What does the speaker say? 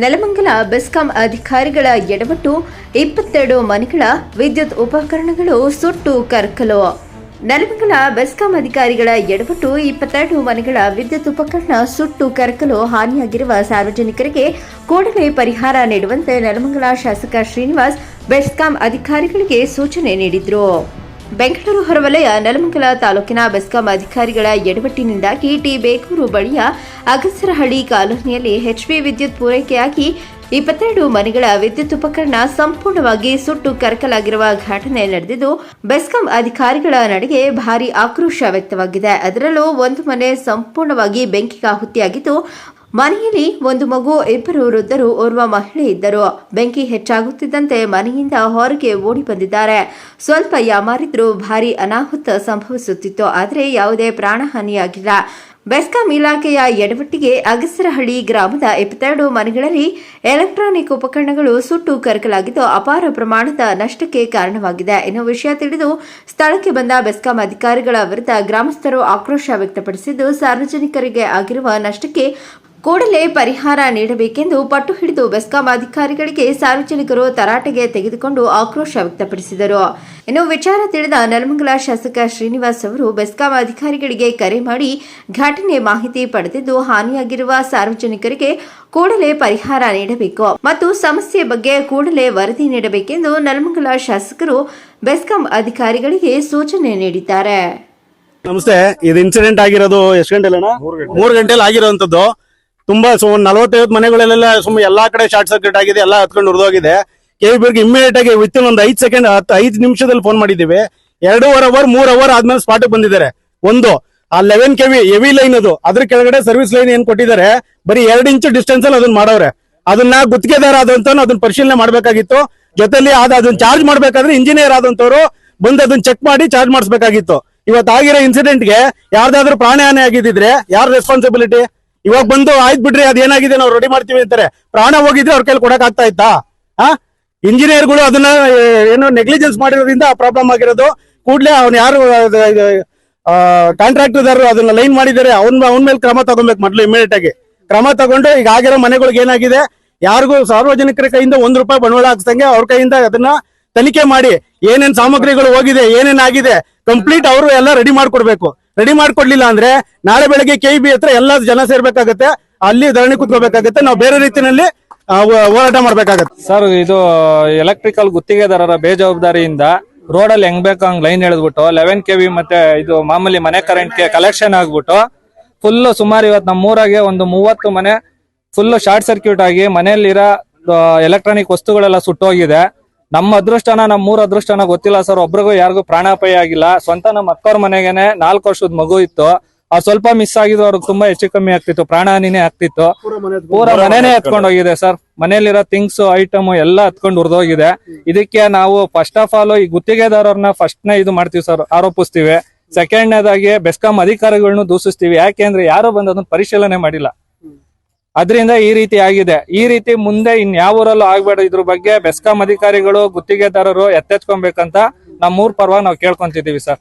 ನೆಲಮಂಗಲ ಬೆಸ್ಕಾಂ ಅಧಿಕಾರಿಗಳ ಎಡವಟ್ಟು ಇಪ್ಪತ್ತೆರಡು ಮನೆಗಳ ವಿದ್ಯುತ್ ಉಪಕರಣಗಳು ಸುಟ್ಟು ಕರ್ಕಲು. ನೆಲಮಂಗಲ ಬೆಸ್ಕಾಂ ಅಧಿಕಾರಿಗಳ ಎಡವಟ್ಟು ಇಪ್ಪತ್ತೆರಡು ಮನೆಗಳ ವಿದ್ಯುತ್ ಉಪಕರಣ ಸುಟ್ಟು ಕರಕಲು ಹಾನಿಯಾಗಿರುವ ಸಾರ್ವಜನಿಕರಿಗೆ ಕೂಡಲೇ ಪರಿಹಾರ ನೀಡುವಂತೆ ನೆಲಮಂಗಲ ಶಾಸಕ ಶ್ರೀನಿವಾಸ್ ಬೆಸ್ಕಾಂ ಅಧಿಕಾರಿಗಳಿಗೆ ಸೂಚನೆ ನೀಡಿದರು. ಬೆಂಗಳೂರು ಹೊರವಲಯ ನೆಲಮಂಗಲ ತಾಲೂಕಿನ ಬೆಸ್ಕಾಂ ಅಧಿಕಾರಿಗಳ ಎಡವಟ್ಟಿನಿಂದಾಗಿ ಟಿ ಬೇಕೂರು ಬಳಿಯ ಅಗಸರಹಳ್ಳಿ ಕಾಲೋನಿಯಲ್ಲಿ ಎಚ್ಪಿ ವಿದ್ಯುತ್ ಪೂರೈಕೆಯಾಗಿ ಇಪ್ಪತ್ತೆರಡು ಮನೆಗಳ ವಿದ್ಯುತ್ ಉಪಕರಣ ಸಂಪೂರ್ಣವಾಗಿ ಸುಟ್ಟು ಕರಕಲಾಗಿರುವ ಘಟನೆ ನಡೆದಿದ್ದು, ಬೆಸ್ಕಾಂ ಅಧಿಕಾರಿಗಳ ನಡೆಗೆ ಭಾರಿ ಆಕ್ರೋಶ ವ್ಯಕ್ತವಾಗಿದೆ. ಅದರಲ್ಲೂ ಒಂದು ಮನೆ ಸಂಪೂರ್ಣವಾಗಿ ಬೆಂಕಿಗೆ ಆಹುತಿಯಾಗಿದ್ದು ಮನೆಯಲ್ಲಿ ಒಂದು ಮಗು, ಇಬ್ಬರು ವೃದ್ಧರು, ಓರ್ವ ಮಹಿಳೆ ಇದ್ದರು. ಬೆಂಕಿ ಹೆಚ್ಚಾಗುತ್ತಿದ್ದಂತೆ ಮನೆಯಿಂದ ಹೊರಗೆ ಓಡಿ ಬಂದಿದ್ದಾರೆ. ಸ್ವಲ್ಪ ಯಾಮಾರಿದ್ರು ಭಾರಿ ಅನಾಹುತ ಸಂಭವಿಸುತ್ತಿತ್ತು. ಆದರೆ ಯಾವುದೇ ಪ್ರಾಣಹಾನಿಯಾಗಿಲ್ಲ. ಬೆಸ್ಕಾಂ ಇಲಾಖೆಯ ಎಡವಟ್ಟಿಗೆ ಅಗಸರಹಳ್ಳಿ ಗ್ರಾಮದ ಇಪ್ಪತ್ತೆರಡು ಮನೆಗಳಲ್ಲಿ ಎಲೆಕ್ಟ್ರಾನಿಕ್ ಉಪಕರಣಗಳು ಸುಟ್ಟು ಕರಕಲಾಗಿದ್ದು ಅಪಾರ ಪ್ರಮಾಣದ ನಷ್ಟಕ್ಕೆ ಕಾರಣವಾಗಿದೆ. ಇನ್ನು ವಿಷಯ ತಿಳಿದು ಸ್ಥಳಕ್ಕೆ ಬಂದ ಬೆಸ್ಕಾಂ ಅಧಿಕಾರಿಗಳ ವಿರುದ್ಧ ಗ್ರಾಮಸ್ಥರು ಆಕ್ರೋಶ ವ್ಯಕ್ತಪಡಿಸಿದ್ದು ಸಾರ್ವಜನಿಕರಿಗೆ ಆಗಿರುವ ನಷ್ಟಕ್ಕೆ ಕೂಡಲೇ ಪರಿಹಾರ ನೀಡಬೇಕೆಂದು ಪಟ್ಟು ಹಿಡಿದು ಬೆಸ್ಕಾಂ ಅಧಿಕಾರಿಗಳಿಗೆ ಸಾರ್ವಜನಿಕರು ತರಾಟೆಗೆ ತೆಗೆದುಕೊಂಡು ಆಕ್ರೋಶ ವ್ಯಕ್ತಪಡಿಸಿದರು. ಇನ್ನು ವಿಚಾರ ತಿಳಿದ ನೆಲಮಂಗಲ ಶಾಸಕ ಶ್ರೀನಿವಾಸ್ ಅವರು ಬೆಸ್ಕಾಂ ಅಧಿಕಾರಿಗಳಿಗೆ ಕರೆ ಮಾಡಿ ಘಟನೆ ಮಾಹಿತಿ ಪಡೆದಿದ್ದು ಹಾನಿಯಾಗಿರುವ ಸಾರ್ವಜನಿಕರಿಗೆ ಕೂಡಲೇ ಪರಿಹಾರ ನೀಡಬೇಕು ಮತ್ತು ಸಮಸ್ಯೆ ಬಗ್ಗೆ ಕೂಡಲೇ ವರದಿ ನೀಡಬೇಕೆಂದು ನೆಲಮಂಗಲ ಶಾಸಕರು ಬೆಸ್ಕಾಂ ಅಧಿಕಾರಿಗಳಿಗೆ ಸೂಚನೆ ನೀಡಿದ್ದಾರೆ. ನಮಸ್ತೆ, ಇದು ಇನ್ಸಿಡೆಂಟ್ ಆಗಿರೋದು ಎಷ್ಟು ಗಂಟೆ. ಮೂರು ಗಂಟೆಲಿ ಆಗಿರೋಂಥದ್ದು. ತುಂಬಾ ಸು ಒಂದ್ ನಲವತ್ತೈವತ್ತು ಮನೆಗಳಲ್ಲೆಲ್ಲ ಸುಮ್ಮನೆ ಎಲ್ಲಾ ಕಡೆ ಶಾರ್ಟ್ ಸರ್ಕ್ಯೂಟ್ ಆಗಿದೆ, ಎಲ್ಲ ಹತ್ಕೊಂಡು ಉರಿದೋಗಿದೆ ಕೆ ಬಿರ್ಗೆ ಇಮಿಡಿಯೇಟ್ ಆಗಿ ವಿತ್ ಇನ್ ಒಂದು ಐದ್ ಸೆಕೆಂಡ್ ಐದು ನಿಮಿಷದಲ್ಲಿ ಫೋನ್ ಮಾಡಿದ್ದೀವಿ. ಎರಡೂವರೆ ಅವರ್ ಮೂರ್ ಅವರ್ ಆದ್ಮೇಲೆ ಸ್ಪಾಟ್ ಬಂದಿದ್ದಾರೆ. ಒಂದು, ಆ ಲೆವೆನ್ ಕೆವಿ ಹೆವಿ ಲೈನ್ ಅದು. ಅದ್ರ ಕೆಳಗಡೆ ಸರ್ವಿಸ್ ಲೈನ್ ಏನ್ ಕೊಟ್ಟಿದ್ದಾರೆ? ಬರೀ ಎರಡು ಇಂಚು ಡಿಸ್ಟೆನ್ಸ್ ಅಲ್ಲಿ ಅದನ್ನ ಮಾಡವ್ರೆ. ಅದನ್ನ ಗುತ್ತಿಗೆದಾರ ಆದಂತ ಅದನ್ನ ಪರಿಶೀಲನೆ ಮಾಡ್ಬೇಕಾಗಿತ್ತು. ಜೊತೆಲಿ ಆದ ಅದನ್ನ ಚಾರ್ಜ್ ಮಾಡ್ಬೇಕಾದ್ರೆ ಇಂಜಿನಿಯರ್ ಆದಂತವ್ರು ಬಂದು ಅದನ್ನ ಚೆಕ್ ಮಾಡಿ ಚಾರ್ಜ್ ಮಾಡಿಸ್ಬೇಕಾಗಿತ್ತು. ಇವತ್ತು ಆಗಿರೋ ಇನ್ಸಿಡೆಂಟ್ಗೆ ಯಾರ್ದಾದ್ರೂ ಪ್ರಾಣಹಾನಿ ಆಗಿದ್ರೆ ಯಾರು ರೆಸ್ಪಾನ್ಸಿಬಿಲಿಟಿ ಇವಾಗ ಬಂದು ಆಯ್ತು ಬಿಡ್ರಿ ಅದೇನಾಗಿದೆ ನಾವು ರೆಡಿ ಮಾಡ್ತೀವಿ ಅಂತಾರೆ. ಪ್ರಾಣ ಹೋಗಿದ್ರೆ ಅವ್ರ ಕೈಲಿ ಕೊಡಕ್ ಆಗ್ತಾ ಇತ್ತಾ? ಆ? ಇಂಜಿನಿಯರ್ಗಳು ಅದನ್ನ ಏನು ನೆಗ್ಲಿಜೆನ್ಸ್ ಮಾಡಿರೋದ್ರಿಂದ ಪ್ರಾಬ್ಲಮ್ ಆಗಿರೋದು. ಕೂಡಲೇ ಅವ್ನು ಯಾರು ಕಾಂಟ್ರಾಕ್ಟರ್ದಾರರು ಅದನ್ನ ಲೈನ್ ಮಾಡಿದ್ದಾರೆ. ಅವ್ನ ಅವ್ನ ಮೇಲೆ ಕ್ರಮ ತಗೊಬೇಕು ಮೊದ್ಲು ಇಮಿಡಿಯೇಟ್ ಆಗಿ. ಕ್ರಮ ತಗೊಂಡು ಈಗ ಆಗಿರೋ ಮನೆಗಳಿಗೆ ಏನಾಗಿದೆ? ಯಾರಿಗೂ ಸಾರ್ವಜನಿಕರ ಕೈಯಿಂದ ಒಂದ್ ರೂಪಾಯಿ ಬಂಡವಾಳ ಹಾಕ್ಸಂಗೆ ಅವ್ರ ಕೈಯಿಂದ ಅದನ್ನ ತನಿಖೆ ಮಾಡಿ ಏನೇನ್ ಸಾಮಗ್ರಿಗಳು ಹೋಗಿದೆ, ಏನೇನ್ ಆಗಿದೆ ಕಂಪ್ಲೀಟ್ ಅವರು ಎಲ್ಲ ರೆಡಿ ಮಾಡ್ಕೊಡ್ಬೇಕು. ರೆಡಿ ಮಾಡ್ಕೊಡ್ಲಿಲ್ಲ ಅಂದ್ರೆ ನಾಳೆ ಬೆಳಗ್ಗೆ ಕೆ ಬಿ ಹತ್ರ ಎಲ್ಲ ಜನ ಸೇರ್ಬೇಕಾಗತ್ತೆ. ಅಲ್ಲಿ ಧರಣಿ ಕುತ್ಕೋಬೇಕಾಗತ್ತೆ. ನಾವು ಬೇರೆ ರೀತಿಯಲ್ಲಿ ಹೋರಾಟ ಮಾಡ್ಬೇಕಾಗತ್ತೆ. ಸರ್, ಇದು ಎಲೆಕ್ಟ್ರಿಕಲ್ ಗುತ್ತಿಗೆದಾರರ ಬೇಜವಾಬ್ದಾರಿಯಿಂದ ರೋಡ್ ಅಲ್ಲಿ ಹೆಂಗ್ ಬೇಕು ಹಂಗ್ ಲೈನ್ ಎಳೆದ್ಬಿಟ್ಟು ಲೆವೆನ್ ಕೆವಿ ಮತ್ತೆ ಇದು ಮಾಮೂಲಿ ಮನೆ ಕರೆಂಟ್ಗೆ ಕಲೆಕ್ಷನ್ ಆಗ್ಬಿಟ್ಟು ಫುಲ್ ಸುಮಾರು ಇವತ್ತು ನಮ್ಮ ಊರಾಗೆ ಒಂದು ಮೂವತ್ತು ಮನೆ ಫುಲ್ ಶಾರ್ಟ್ ಸರ್ಕ್ಯೂಟ್ ಆಗಿ ಮನೆಯಲ್ಲಿರೋ ಎಲೆಕ್ಟ್ರಾನಿಕ್ ವಸ್ತುಗಳೆಲ್ಲ ಸುಟ್ಟೋಗಿದೆ. ನಮ್ಮ ಅದೃಷ್ಟನ ನಮ್ಮ ಮೂರ್ ಅದೃಷ್ಟನ ಗೊತ್ತಿಲ್ಲ ಸರ್. ಒಬ್ರಿಗೂ ಯಾರಿಗೂ ಪ್ರಾಣಾಪಾಯ ಆಗಿಲ್ಲ. ಸ್ವಂತ ನಮ್ಮ ಅಕ್ಕವ್ರ ಮನೆಗೇನೆ ನಾಲ್ಕು ವರ್ಷದ ಮಗು ಇತ್ತು. ಆ ಸ್ವಲ್ಪ ಮಿಸ್ ಆಗಿದ್ರು ಅವ್ರಿಗೆ ತುಂಬಾ ಹೆಚ್ಚು ಕಮ್ಮಿ ಆಗ್ತಿತ್ತು. ಪ್ರಾಣಹಾನಿನೇ ಆಗ್ತಿತ್ತು. ಪೂರ ಮನೆನೇ ಎತ್ಕೊಂಡು ಹೋಗಿದೆ ಸರ್. ಮನೇಲಿರೋ ಥಿಂಗ್ಸ್ ಐಟಮ್ ಎಲ್ಲ ಹತ್ಕೊಂಡು ಉರ್ದೋಗಿದೆ. ಇದಕ್ಕೆ ನಾವು ಫಸ್ಟ್ ಆಫ್ ಆಲ್ ಈ ಗುತ್ತಿಗೆದಾರರನ್ನ ಫಸ್ಟ್ ನೇ ಇದು ಮಾಡ್ತೀವಿ ಸರ್. ಆರೋಪಿಸ್ತೀವಿ. ಸೆಕೆಂಡ್ನೇದಾಗಿ ಬೆಸ್ಕಾಂ ಅಧಿಕಾರಿಗಳನ್ನೂ ದೂಷಿಸ್ತೀವಿ. ಯಾಕೆಂದ್ರೆ ಯಾರು ಬಂದು ಅದನ್ನ ಪರಿಶೀಲನೆ ಮಾಡಿಲ್ಲ. ಅದರಿಂದ ಈ ರೀತಿ ಆಗಿದೆ. ಈ ರೀತಿ ಮುಂದೆ ಇನ್ ಯಾವ ಊರಲ್ಲೂ ಆಗ್ಬೇಡ ಇದ್ರ ಬಗ್ಗೆ ಬೆಸ್ಕಾಂ ಅಧಿಕಾರಿಗಳು, ಗುತ್ತಿಗೆದಾರರು ಎತ್ತೆಚ್ಕೊಬೇಕಂತ ನಮ್ಮೂರ್ ಪರವಾಗಿ ನಾವು ಕೇಳ್ಕೊಂತಿದೀವಿ ಸರ್.